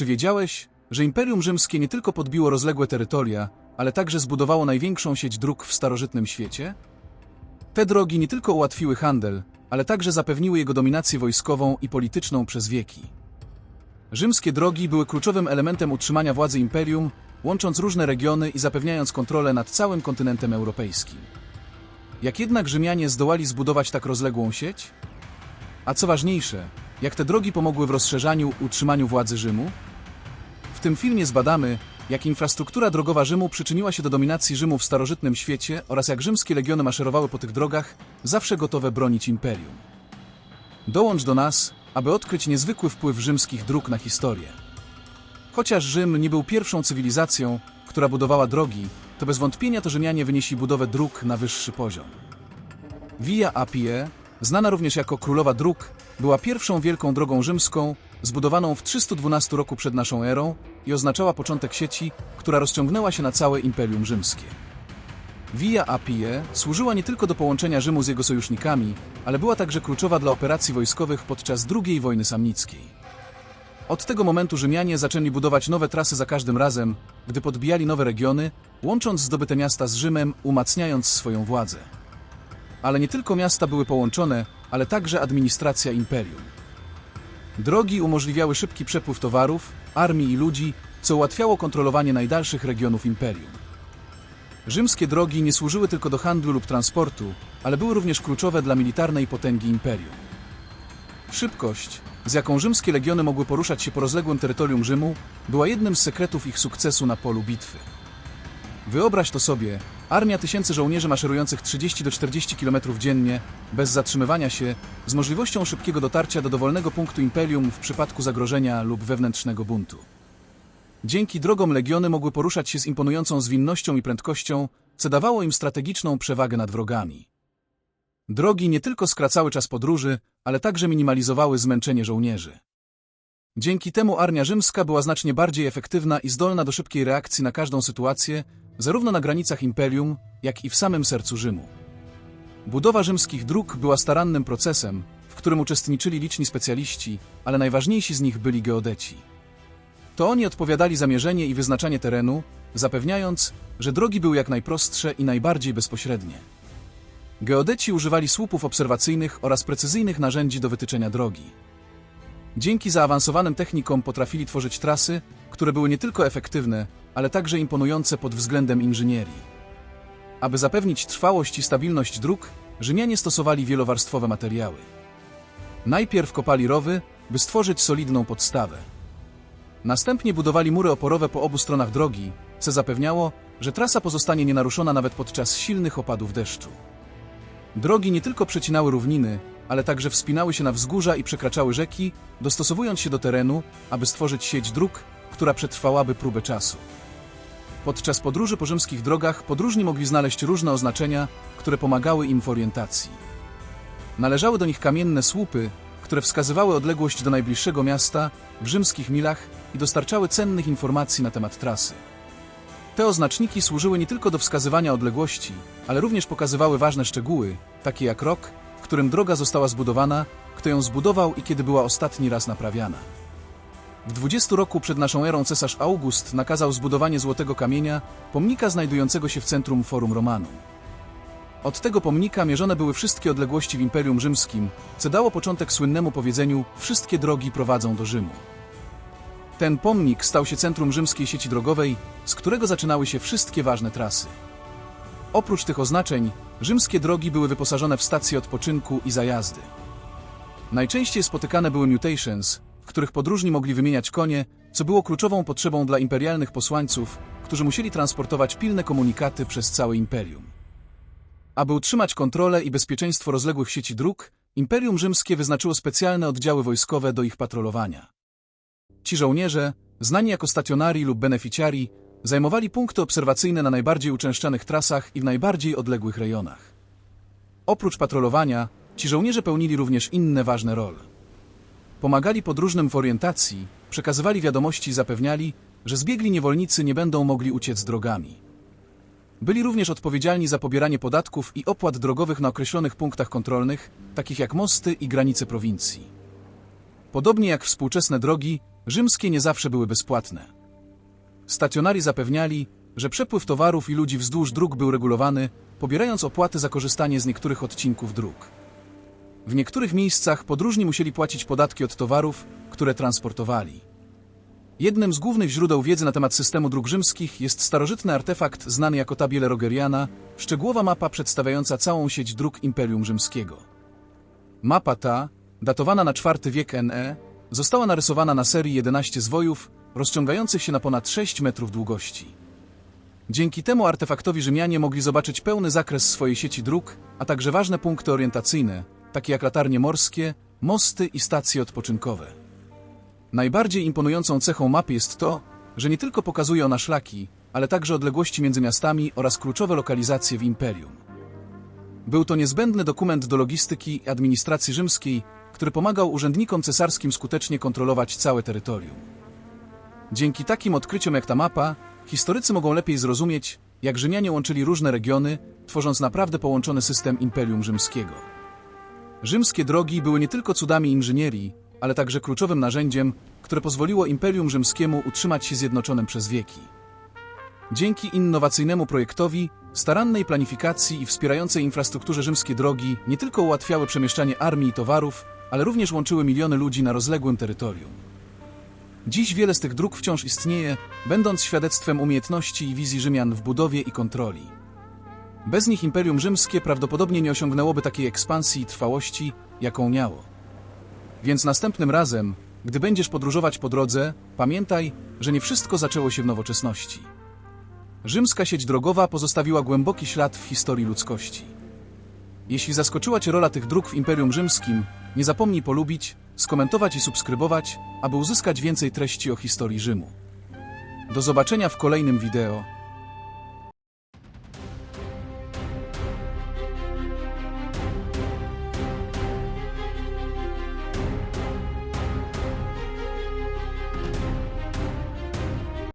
Czy wiedziałeś, że Imperium Rzymskie nie tylko podbiło rozległe terytoria, ale także zbudowało największą sieć dróg w starożytnym świecie? Te drogi nie tylko ułatwiły handel, ale także zapewniły jego dominację wojskową i polityczną przez wieki. Rzymskie drogi były kluczowym elementem utrzymania władzy imperium, łącząc różne regiony i zapewniając kontrolę nad całym kontynentem europejskim. Jak jednak Rzymianie zdołali zbudować tak rozległą sieć? A co ważniejsze, jak te drogi pomogły w rozszerzaniu utrzymaniu władzy Rzymu? W tym filmie zbadamy, jak infrastruktura drogowa Rzymu przyczyniła się do dominacji Rzymu w starożytnym świecie oraz jak rzymskie legiony maszerowały po tych drogach, zawsze gotowe bronić imperium. Dołącz do nas, aby odkryć niezwykły wpływ rzymskich dróg na historię. Chociaż Rzym nie był pierwszą cywilizacją, która budowała drogi, to bez wątpienia to Rzymianie wynieśli budowę dróg na wyższy poziom. Via Appie, znana również jako Królowa Dróg, była pierwszą wielką drogą rzymską, zbudowaną w 312 roku przed naszą erą i oznaczała początek sieci, która rozciągnęła się na całe Imperium Rzymskie. Via Appie służyła nie tylko do połączenia Rzymu z jego sojusznikami, ale była także kluczowa dla operacji wojskowych podczas II wojny samnickiej. Od tego momentu Rzymianie zaczęli budować nowe trasy za każdym razem, gdy podbijali nowe regiony, łącząc zdobyte miasta z Rzymem, umacniając swoją władzę. Ale nie tylko miasta były połączone, ale także administracja imperium. Drogi umożliwiały szybki przepływ towarów, armii i ludzi, co ułatwiało kontrolowanie najdalszych regionów imperium. Rzymskie drogi nie służyły tylko do handlu lub transportu, ale były również kluczowe dla militarnej potęgi imperium. Szybkość, z jaką rzymskie legiony mogły poruszać się po rozległym terytorium Rzymu, była jednym z sekretów ich sukcesu na polu bitwy. Wyobraź to sobie, armia tysięcy żołnierzy maszerujących 30 do 40 km dziennie, bez zatrzymywania się, z możliwością szybkiego dotarcia do dowolnego punktu imperium w przypadku zagrożenia lub wewnętrznego buntu. Dzięki drogom legiony mogły poruszać się z imponującą zwinnością i prędkością, co dawało im strategiczną przewagę nad wrogami. Drogi nie tylko skracały czas podróży, ale także minimalizowały zmęczenie żołnierzy. Dzięki temu armia rzymska była znacznie bardziej efektywna i zdolna do szybkiej reakcji na każdą sytuację, zarówno na granicach imperium, jak i w samym sercu Rzymu. Budowa rzymskich dróg była starannym procesem, w którym uczestniczyli liczni specjaliści, ale najważniejsi z nich byli geodeci. To oni odpowiadali za mierzenie i wyznaczanie terenu, zapewniając, że drogi były jak najprostsze i najbardziej bezpośrednie. Geodeci używali słupów obserwacyjnych oraz precyzyjnych narzędzi do wytyczenia drogi. Dzięki zaawansowanym technikom potrafili tworzyć trasy, które były nie tylko efektywne, ale także imponujące pod względem inżynierii. Aby zapewnić trwałość i stabilność dróg, Rzymianie stosowali wielowarstwowe materiały. Najpierw kopali rowy, by stworzyć solidną podstawę. Następnie budowali mury oporowe po obu stronach drogi, co zapewniało, że trasa pozostanie nienaruszona nawet podczas silnych opadów deszczu. Drogi nie tylko przecinały równiny, ale także wspinały się na wzgórza i przekraczały rzeki, dostosowując się do terenu, aby stworzyć sieć dróg, która przetrwałaby próbę czasu. Podczas podróży po rzymskich drogach podróżni mogli znaleźć różne oznaczenia, które pomagały im w orientacji. Należały do nich kamienne słupy, które wskazywały odległość do najbliższego miasta w rzymskich milach i dostarczały cennych informacji na temat trasy. Te oznaczniki służyły nie tylko do wskazywania odległości, ale również pokazywały ważne szczegóły, takie jak rok, w którym droga została zbudowana, kto ją zbudował i kiedy była ostatni raz naprawiana. W 20 roku przed naszą erą cesarz August nakazał zbudowanie złotego kamienia, pomnika znajdującego się w centrum Forum Romanum. Od tego pomnika mierzone były wszystkie odległości w Imperium Rzymskim, co dało początek słynnemu powiedzeniu wszystkie drogi prowadzą do Rzymu. Ten pomnik stał się centrum rzymskiej sieci drogowej, z którego zaczynały się wszystkie ważne trasy. Oprócz tych oznaczeń, rzymskie drogi były wyposażone w stacje odpoczynku i zajazdy. Najczęściej spotykane były mutations, w których podróżni mogli wymieniać konie, co było kluczową potrzebą dla imperialnych posłańców, którzy musieli transportować pilne komunikaty przez całe imperium. Aby utrzymać kontrolę i bezpieczeństwo rozległych sieci dróg, Imperium Rzymskie wyznaczyło specjalne oddziały wojskowe do ich patrolowania. Ci żołnierze, znani jako stacjonari lub beneficiari, zajmowali punkty obserwacyjne na najbardziej uczęszczanych trasach i w najbardziej odległych rejonach. Oprócz patrolowania, ci żołnierze pełnili również inne ważne role. Pomagali podróżnym w orientacji, przekazywali wiadomości i zapewniali, że zbiegli niewolnicy nie będą mogli uciec drogami. Byli również odpowiedzialni za pobieranie podatków i opłat drogowych na określonych punktach kontrolnych, takich jak mosty i granice prowincji. Podobnie jak współczesne drogi, rzymskie nie zawsze były bezpłatne. Stacjonari zapewniali, że przepływ towarów i ludzi wzdłuż dróg był regulowany, pobierając opłaty za korzystanie z niektórych odcinków dróg. W niektórych miejscach podróżni musieli płacić podatki od towarów, które transportowali. Jednym z głównych źródeł wiedzy na temat systemu dróg rzymskich jest starożytny artefakt znany jako tabiele Rogeriana, szczegółowa mapa przedstawiająca całą sieć dróg Imperium Rzymskiego. Mapa ta, datowana na IV wiek NE, została narysowana na serii 11 zwojów, rozciągających się na ponad 6 metrów długości. Dzięki temu artefaktowi Rzymianie mogli zobaczyć pełny zakres swojej sieci dróg, a także ważne punkty orientacyjne, takie jak latarnie morskie, mosty i stacje odpoczynkowe. Najbardziej imponującą cechą mapy jest to, że nie tylko pokazuje ona szlaki, ale także odległości między miastami oraz kluczowe lokalizacje w imperium. Był to niezbędny dokument do logistyki i administracji rzymskiej, który pomagał urzędnikom cesarskim skutecznie kontrolować całe terytorium. Dzięki takim odkryciom jak ta mapa, historycy mogą lepiej zrozumieć, jak Rzymianie łączyli różne regiony, tworząc naprawdę połączony system Imperium Rzymskiego. Rzymskie drogi były nie tylko cudami inżynierii, ale także kluczowym narzędziem, które pozwoliło Imperium Rzymskiemu utrzymać się zjednoczonym przez wieki. Dzięki innowacyjnemu projektowi, starannej planifikacji i wspierającej infrastrukturze rzymskie drogi nie tylko ułatwiały przemieszczanie armii i towarów, ale również łączyły miliony ludzi na rozległym terytorium. Dziś wiele z tych dróg wciąż istnieje, będąc świadectwem umiejętności i wizji Rzymian w budowie i kontroli. Bez nich Imperium Rzymskie prawdopodobnie nie osiągnęłoby takiej ekspansji i trwałości, jaką miało. Więc następnym razem, gdy będziesz podróżować po drodze, pamiętaj, że nie wszystko zaczęło się w nowoczesności. Rzymska sieć drogowa pozostawiła głęboki ślad w historii ludzkości. Jeśli zaskoczyła Cię rola tych dróg w Imperium Rzymskim, nie zapomnij polubić, skomentować i subskrybować, aby uzyskać więcej treści o historii Rzymu. Do zobaczenia w kolejnym wideo.